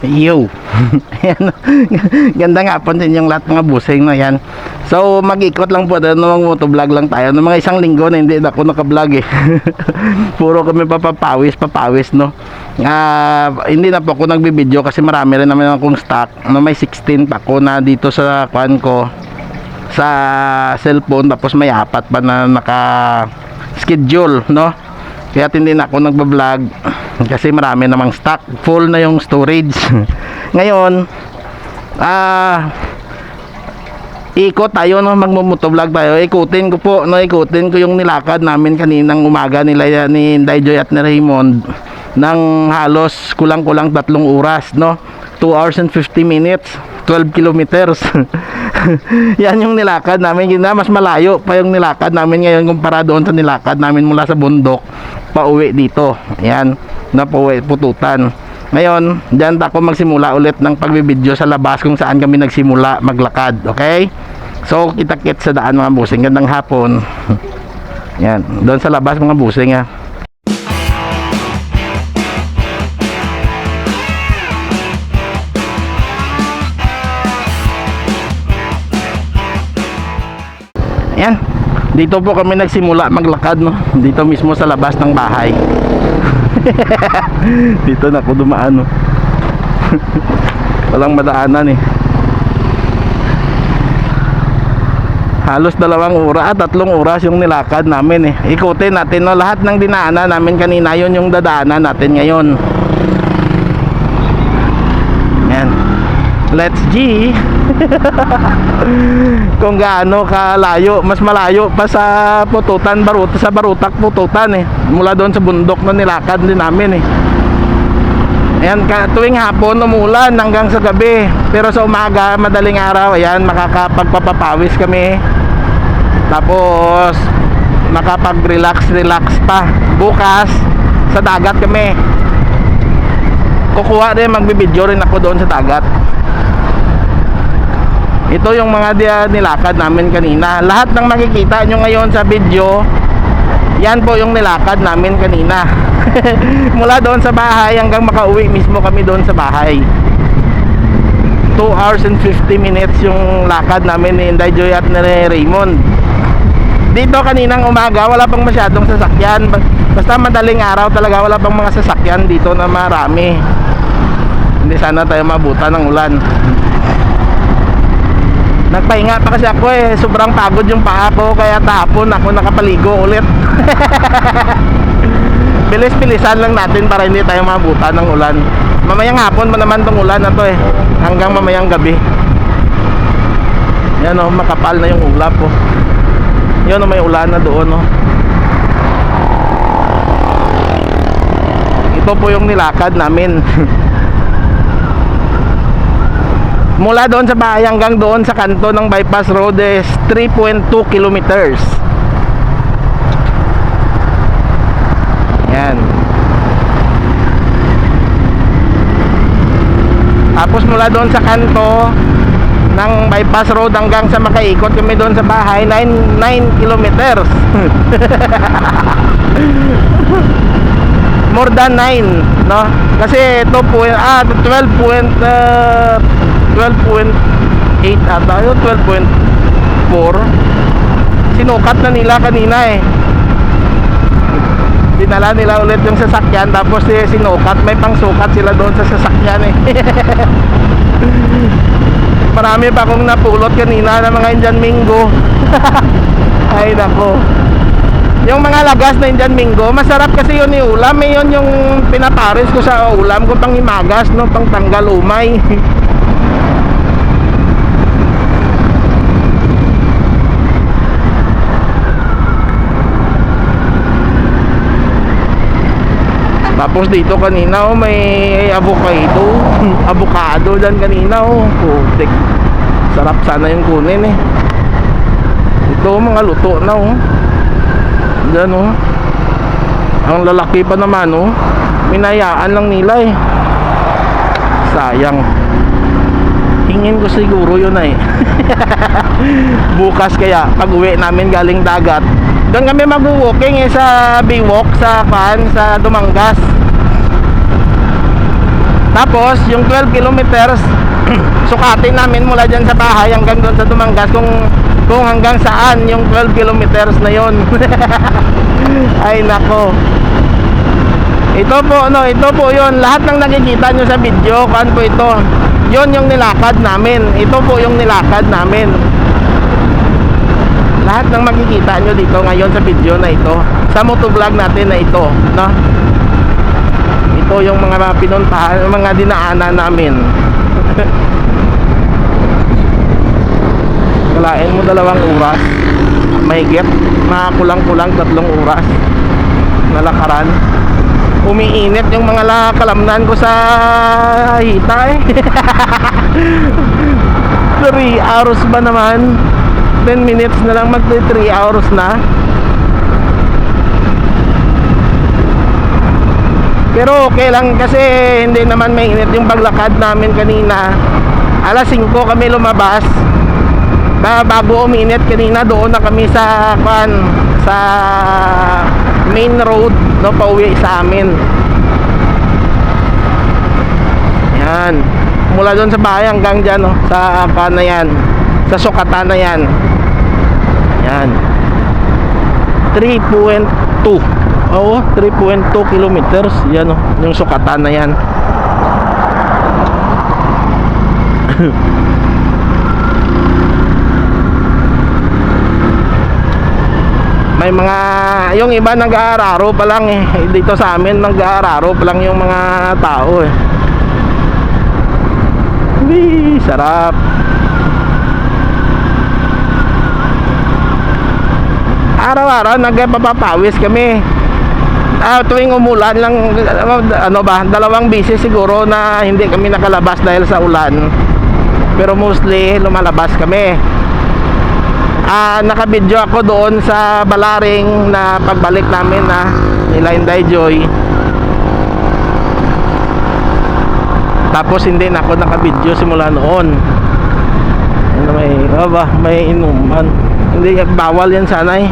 Yo. Ayan. Ganda nga po din yung lahat mga busing na yan. So mag-ikot lang po doon mga motovlog lang tayo. No, mga isang linggo na hindi na ako naka-vlog eh. Puro kami papapawis, papawis no. Ah, hindi na po ako nagbibideo kasi marami rin naman akong stock. No, may 16 pa ako na dito sa kwan ko sa cellphone tapos may apat pa na naka schedule no kaya hindi na ako nagba-vlog kasi marami namang stock. Full na yung storage. Ngayon ah ikot tayo no? Magmumotovlog tayo. Ikutin ko po no? Ikutin ko yung nilakad namin kaninang umaga nila ni Inday Joy at ni Raymond ng halos kulang-kulang tatlong oras no? 2 hours and 50 minutes 12 kilometers. Yan yung nilakad namin. Mas malayo pa yung nilakad namin ngayon kumpara doon sa nilakad namin mula sa bundok pauwi dito. Yan na pauwi pututan. Ngayon dyan ako magsimula ulit ng pagbibideo sa labas kung saan kami nagsimula maglakad okay? So kita kit sa daan mga busing. Gandang hapon. Yan doon sa labas mga busing ha Yan. Dito po kami nagsimula maglakad no. Dito mismo sa labas ng bahay. Dito na ako dumaan no. Walang madaanan eh. Halos dalawang oras, ah, tatlong oras yung nilakad namin eh. Ikutin natin no, lahat ng dinaanan namin kanina yon yung dadaanan natin ngayon. Yan. Let's G. kung gaano kalayo mas malayo pa sa pututan baruta sa barutak pututan eh. Mula doon sa bundok na nilakad din namin eh. Ayan tuwing hapon umulan hanggang sa gabi. Pero sa umaga madaling araw ayan makakapagpapapawis kami. Tapos makapag relax relax pa. Bukas sa dagat kami kukuha rin magbibideo rin ako doon sa dagat ito yung mga nilakad namin kanina. Lahat ng makikita nyo ngayon sa video, yan po yung nilakad namin kanina. Mula doon sa bahay hanggang makauwi mismo kami doon sa bahay. 2 hours and 50 minutes yung lakad namin ni Inday Joy at ni Raymond. Dito kaninang umaga, wala pang masyadong sasakyan. Basta madaling araw talaga, wala pang mga sasakyan dito na marami. Hindi sana tayo mabutan ng ulan. Nagpahinga pa kasi ako eh. Sobrang pagod yung paa ko. Kaya tapon ako nakapaligo ulit. Bilis-bilisan lang natin para hindi tayo mabutan ng ulan. Mamayang hapon pa naman tong ulan na to eh. Hanggang mamayang gabi. Yan oh, makapal na yung ulap oh. Yan oh, may ulan na doon oh. Ito po yung nilakad namin. mula doon sa bahay hanggang doon sa kanto ng bypass road is 3.2 kilometers. Yan. Tapos mula doon sa kanto ng bypass road hanggang sa makaikot kami doon sa bahay 9, 9 kilometers. More than 9 no? Kasi ito po ah 12 point uh, 12.8 ata yun 12.4 sinukat na nila kanina eh. Dinala nila ulit yung sasakyan tapos eh, sinukat. May pangsukat sila doon sa sasakyan eh. Marami pa akong napulot kanina ng mga Indian Mingo. Ay nako. Yung mga lagas na Indian Mingo masarap kasi yun yung ulam. Eh yun yung pinapares ko sa ulam ko pang himagas no? Pang tanggal umay Tapos dito kanina oh, may avocado, avocado dyan kanina oh. Putik. Sarap sana yung kunin eh. Ito mga luto na oh. Diyan oh. Ang lalaki pa naman oh. Minayaan lang nila eh. Sayang. Hingin ko siguro yun eh. Bukas kaya pag uwi namin galing dagat doon kami mag-walking eh sa Baywalk sa Pan sa Dumangas Tapos, yung 12 kilometers, sukatin namin mula dyan sa bahay hanggang doon sa Dumangas kung kung hanggang saan yung 12 kilometers na yon. Ay nako. Ito po no, ito po 'yon. Lahat ng nakikita nyo sa video, kan po ito. 'Yon yung nilakad namin. Ito po yung nilakad namin. Lahat ng makikita nyo dito ngayon sa video na ito, sa motovlog natin na ito, no? Ito yung mga pinuntahan, mga dinaanan namin. Kalain mo dalawang oras. Mahigit, makakulang-kulang tatlong oras na lakaran. Umiinit yung mga la- kalamnan ko sa hita eh. 3 hours ba naman? 10 minutes na lang mag 3 hours na. Pero okay lang kasi hindi naman mainit yung paglakad namin kanina. Alas 5 kami lumabas. Ba bago uminit kanina doon na kami sa kan sa main road no pauwi sa amin. Yan. Mula doon sa bahay hanggang diyan no sa kan na yan. Sa sukatan na yan. Yan. 3.2 Oo, 3.2 kilometers. Yan o, yung sukatan na yan. May mga Yung iba nag-aararo pa lang eh. Dito sa amin nag-aararo pa lang yung mga tao eh. Wee, sarap araw-araw nagpapapawis kami. Ah, tuwing umulan lang ano ba dalawang bisis siguro na hindi kami nakalabas dahil sa ulan. Pero mostly lumalabas kami. Ah, nakabidyo ako doon sa Balaring na pagbalik namin na nila Inday Joy. Tapos hindi na ako nakabidyo simula noon. Ano may aba may inuman. Hindi bawal yan sana eh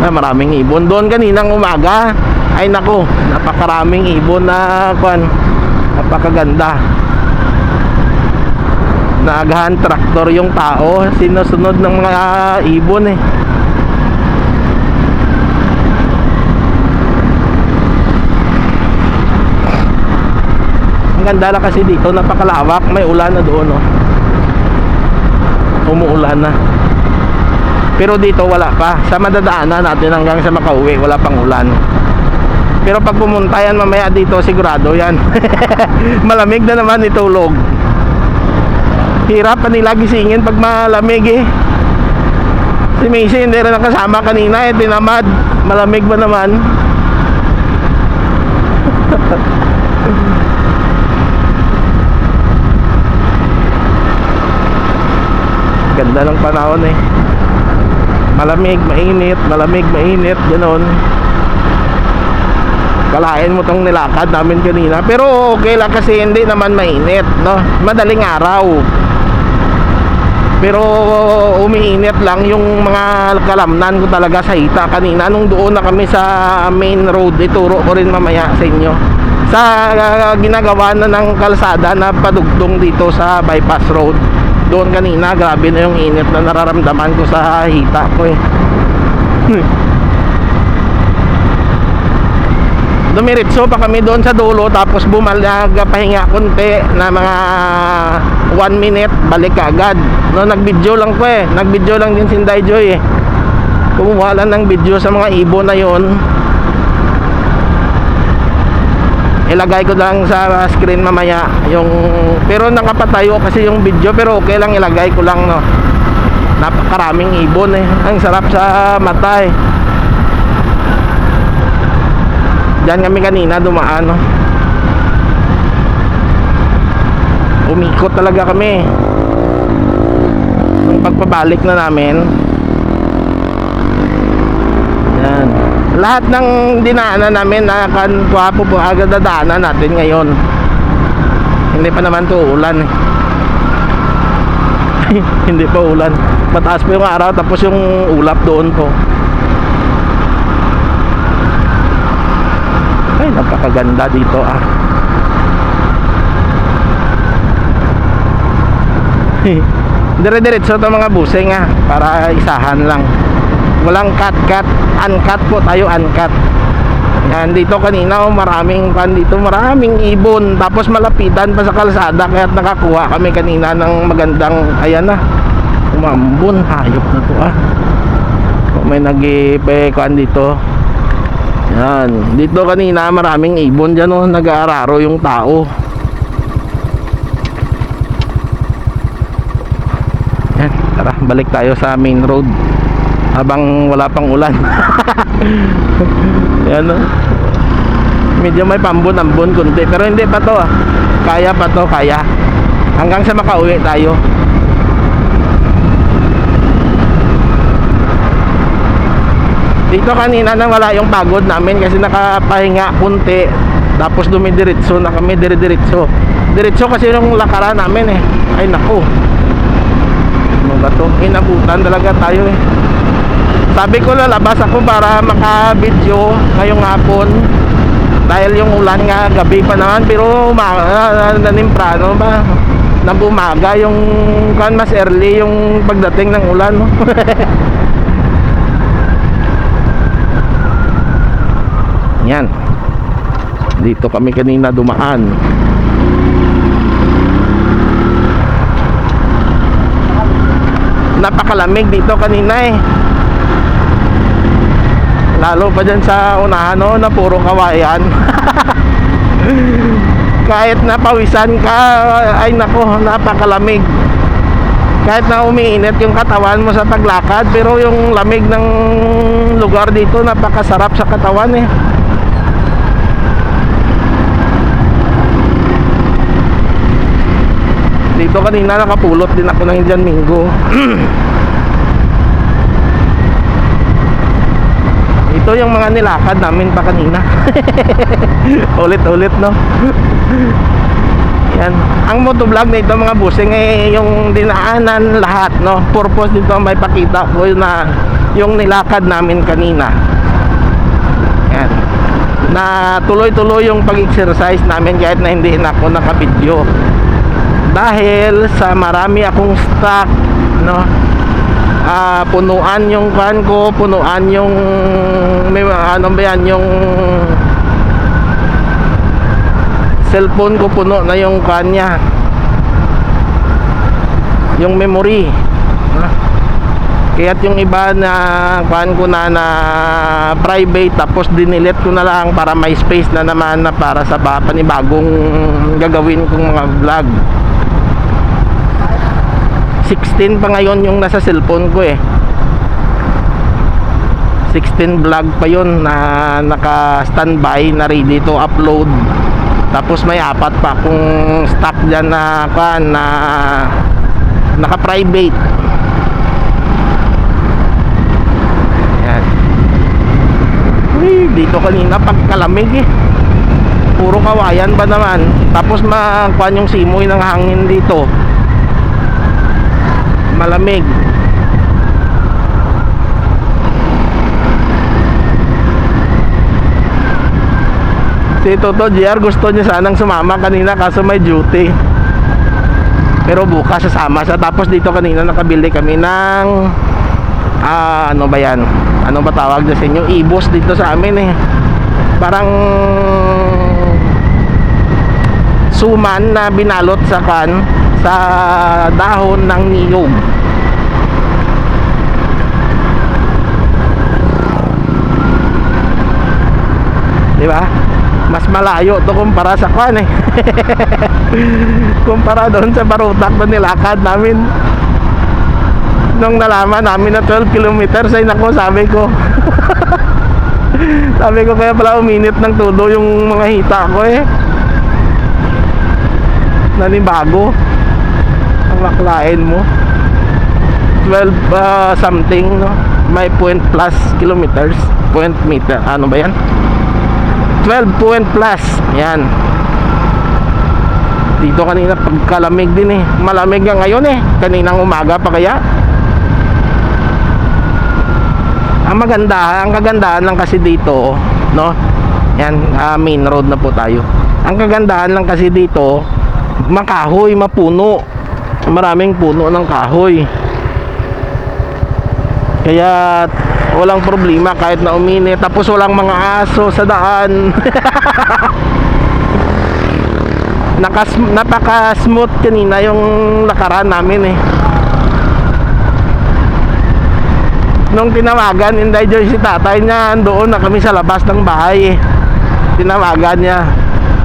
na maraming ibon. Doon kaninang umaga ay nako napakaraming ibon na kwan napakaganda. Naagahan traktor yung tao sinusunod ng mga ibon eh. Ang ganda lang kasi dito napakalawak. May ulan na doon oh. umuulan na pero dito wala pa. Sa madadaanan natin hanggang sa makauwi, wala pang ulan. Pero pag pumunta yan mamaya dito, sigurado yan. malamig na naman itulog. Hirap pa nila gisingin pag malamig eh. Si Macy hindi rin nakasama kanina eh, tinamad. Malamig ba naman? Ganda ng panahon eh malamig, mainit, malamig, mainit, ganoon. Kalain mo tong nilakad namin kanina. Pero okay lang kasi hindi naman mainit, no? Madaling araw. Pero umiinit lang yung mga kalamnan ko talaga sa hita kanina nung doon na kami sa main road. Ituro ko rin mamaya sa inyo. Sa uh, ginagawa na ng kalsada na padugtong dito sa bypass road doon kanina grabe na yung init na nararamdaman ko sa hita ko eh. Dumiritso pa kami doon sa dulo tapos bumalag pahinga konti na mga 1 minute balik agad. No nagbidyo lang ko eh. Nagbidyo lang din si Inday Joy eh. Kumuha lang ng video sa mga ibon na yon ilagay ko lang sa screen mamaya yung pero nakapatayo kasi yung video pero okay lang ilagay ko lang no. Napakaraming ibon eh. Ang sarap sa mata eh. Diyan kami kanina dumaan no. Umikot talaga kami. Nung pagpabalik na namin lahat ng dinaanan namin na kwapo po agad dadaanan natin ngayon. Hindi pa naman to ulan eh. hindi pa ulan mataas pa yung araw tapos yung ulap doon po. Ay napakaganda dito ah. Dire diretso to mga busing ah para isahan lang. Walang cut-cut, uncut po tayo, uncut. Yan, dito kanina oh, maraming pan dito, maraming ibon. Tapos malapitan pa sa kalsada kaya nakakuha kami kanina ng magandang ayan na. Umambon, hayop na to ah. May nag-ipekuan dito. Yan, dito kanina maraming ibon diyan oh, nag-aararo yung tao. Yan, tara, balik tayo sa main road habang wala pang ulan. Yan oh. Medyo may pambon-ambon kunti pero hindi pa to ah. Kaya pa to, kaya. Hanggang sa makauwi tayo. Dito kanina nang wala yung pagod namin kasi nakapahinga kunti tapos dumidiretso na kami dire-diretso. Diretso kasi yung lakaran namin eh. Ay nako. Ano ba to? Inabutan talaga tayo eh. Sabi ko lalabas ako para maka-video ngayong hapon dahil yung ulan nga gabi pa naman pero umaga na nimprano ba na bumaga yung kan mas early yung pagdating ng ulan no? Yan. Dito kami kanina dumaan. Napakalamig dito kanina eh. Lalo pa dyan sa unahan no, na puro kawayan. Kahit napawisan ka, ay nako, napakalamig. Kahit na umiinit yung katawan mo sa paglakad, pero yung lamig ng lugar dito napakasarap sa katawan eh. Dito kanina nakapulot din ako ng Indian Mingo. Ito yung mga nilakad namin pa kanina. Ulit-ulit no. Yan. Ang motovlog nito mga busing eh yung dinaanan lahat no. Purpose dito may pakita ko na yung nilakad namin kanina. Yan. Na tuloy-tuloy yung pag-exercise namin kahit na hindi na ako nakabidyo dahil sa marami akong stock no ah punuan yung van ko punuan yung may ano ba yan yung cellphone ko puno na yung kanya yung memory? Kaya't yung iba na kuhan ko na na private tapos dinilit ko na lang para may space na naman na para sa ba- panibagong gagawin kong mga vlog 16 pa ngayon yung nasa cellphone ko eh. 16 vlog pa yon na naka standby na ready to upload. Tapos may apat pa akong stock dyan na kan na naka private yan Uy, dito kanina pagkalamig eh. Puro kawayan ba naman? Tapos makuan yung simoy ng hangin dito malamig. Si Toto JR gusto niya sanang sumama kanina kaso may duty. Pero bukas sasama siya. Tapos dito kanina nakabili kami ng ah, ano ba yan? Ano ba tawag na sa inyo? Ibos dito sa amin eh. Parang suman na binalot sa kan sa dahon ng niyog. Di ba? Mas malayo to kumpara sa kan eh. Kumpara doon sa barutak na nilakad namin. Nung nalaman namin na 12 kilometers ay nako sabi ko. Sabi ko kaya pala uminit ng tulo yung mga hita ko eh. Nanibago ang maklain mo. 12 uh, something no? May point plus kilometers. Point meter ano ba yan? 12 point plus yan. Dito kanina pagkalamig din eh. Malamig nga ngayon eh. Kaninang umaga pa kaya? Ang maganda ang kagandahan lang kasi dito no? Yan ah, main road na po tayo. Ang kagandahan lang kasi dito makahoy mapuno maraming puno ng kahoy. Kaya walang problema kahit na uminit tapos walang mga aso sa daan. Nakas napaka-smooth kanina yung nakaraan namin eh. Nung tinawagan, Inday Joy si tatay niya, doon na kami sa labas ng bahay eh. Tinawagan niya.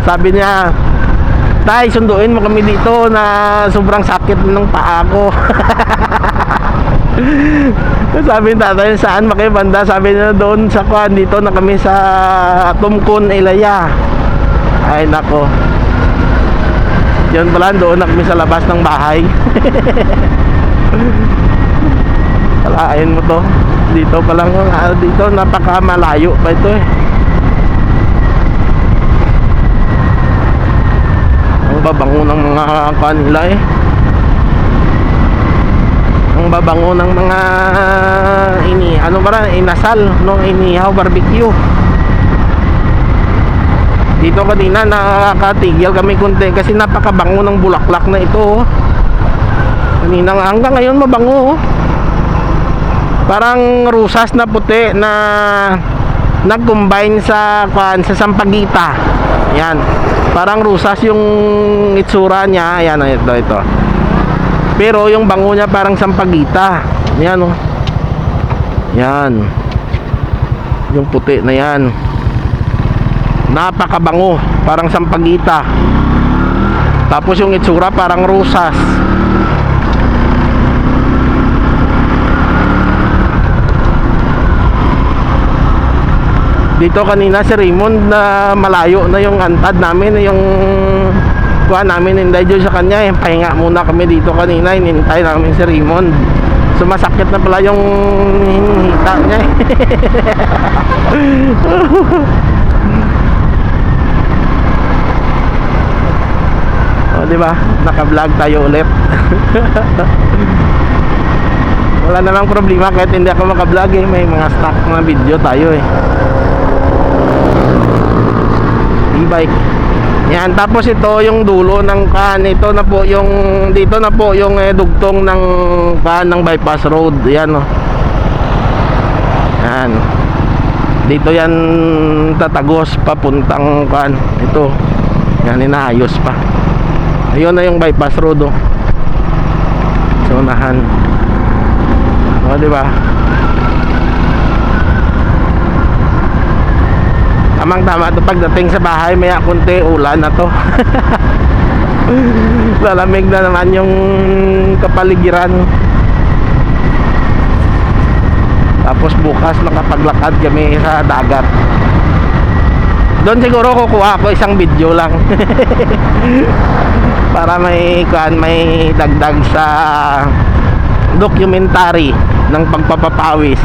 Sabi niya, Tay, sunduin mo kami dito na sobrang sakit ng paa ko. Sabi ni tatay, saan makibanda? Sabi niya doon sa kwan, dito na kami sa Tumkun, Ilaya. Ay nako. Yan pala, doon na kami sa labas ng bahay. Kalain mo to. Dito pa lang, ah, dito napakamalayo pa ito eh. Ang babango ng mga kanila eh. Ang babango ng mga ini, ano ba inasal, no, inihaw barbecue. Dito kanina nakakatigil kami kunti kasi napakabango ng bulaklak na ito. oh. Kanina hanggang ngayon mabango. oh. Parang rusas na puti na nag-combine sa sa sampagita. Yan. Parang rusas yung itsura niya. Yan ito ito. Pero yung bango niya parang sampagita. Yan oh. Yan. Yung puti na yan. Napakabango, parang sampagita. Tapos yung itsura parang rusas. Dito kanina si Raymond na malayo na yung antad namin, yung kuha namin hindi dyan sa kanya eh. Pahinga muna kami dito kanina, inintay namin si Raymond. Sumasakit na pala yung hita niya eh. O, di ba? Naka-vlog tayo ulit. Wala namang problema kahit hindi ako maka-vlog eh. May mga stock na video tayo eh. E-bike. Yan, tapos ito yung dulo ng kan. Ito na po yung dito na po yung eh, dugtong ng kan ng bypass road. Yan oh. Yan. Dito yan tatagos papuntang kan. Ito. Yan inaayos pa. Ayun na yung bypass road oh. Sa unahan. O, di ba? Tamang tama ito pagdating sa bahay, may kunti ulan na to. Lalamig na naman yung kapaligiran. Tapos bukas nakapaglakad kami sa dagat. Doon siguro kukuha ako isang video lang. Para may kuan may dagdag sa documentary ng pagpapapawis.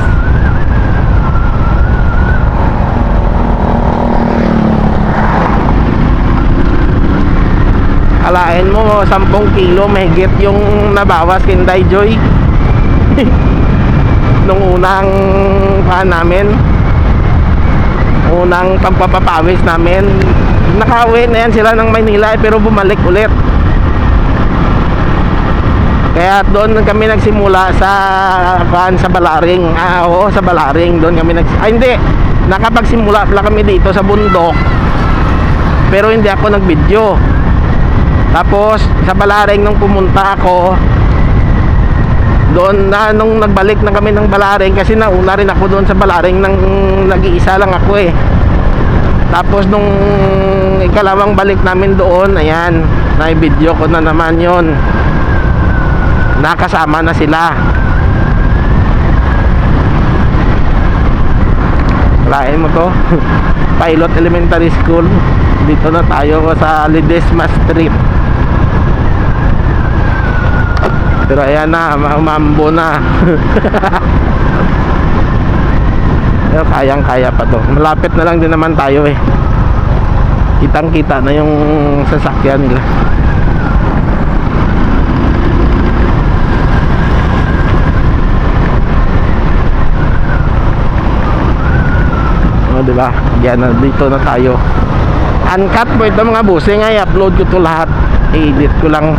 Alain mo 10 kilo mahigit yung nabawas kay Inday Joy. Nung unang paan namin. Unang pagpapapawis namin. Nakauwi na yan sila ng Maynila eh, pero bumalik ulit. Kaya doon kami nagsimula sa kan sa Balaring. Ah oo sa Balaring. Doon kami nag ah, hindi. Nakapagsimula pala kami dito sa bundok. Pero hindi ako nag-video tapos sa Balaring nung pumunta ako doon na nung nagbalik na kami ng Balaring kasi nauna rin ako doon sa Balaring nang nag-iisa lang ako eh. Tapos nung ikalawang balik namin doon ayan na-video ko na naman yon nakasama na sila. Lain mo to. Pilot Elementary School. Dito na tayo sa Ledesma Street pero ayan na umambo na pero kayang kaya pa to malapit na lang din naman tayo eh kitang kita na yung sasakyan nila Oh, di ba? Yan na dito na tayo. Uncut po ito mga busing ay upload ko to lahat. I-edit ko lang.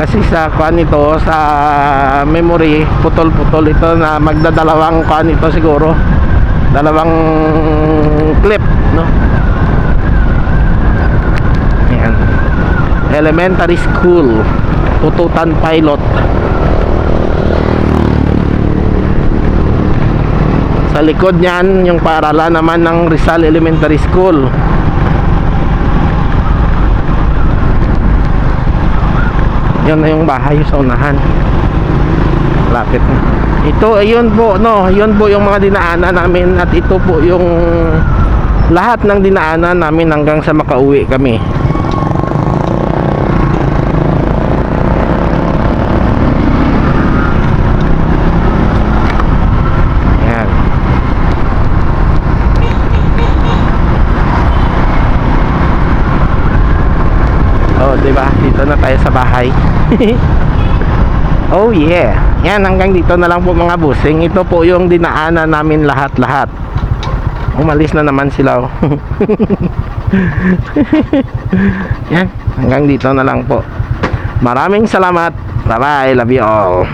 Kasi sa kuan ito, sa memory, putol-putol ito na magdadalawang kuan ito siguro. Dalawang clip, no? Ayan. Elementary School, Tututan Pilot. Sa likod niyan, yung paaralan naman ng Rizal Elementary School. Yan na yung bahay sa unahan. Lapit na. Ito, ayun po, no, yun po yung mga dinaanan namin at ito po yung lahat ng dinaanan namin hanggang sa makauwi kami. Oh, 'di ba? Dito na tayo sa bahay. oh yeah. Yan hanggang dito na lang po mga busing. Ito po yung dinaanan namin lahat-lahat. Umalis na naman sila. oh. Yan, hanggang dito na lang po. Maraming salamat. Bye-bye. Love you all.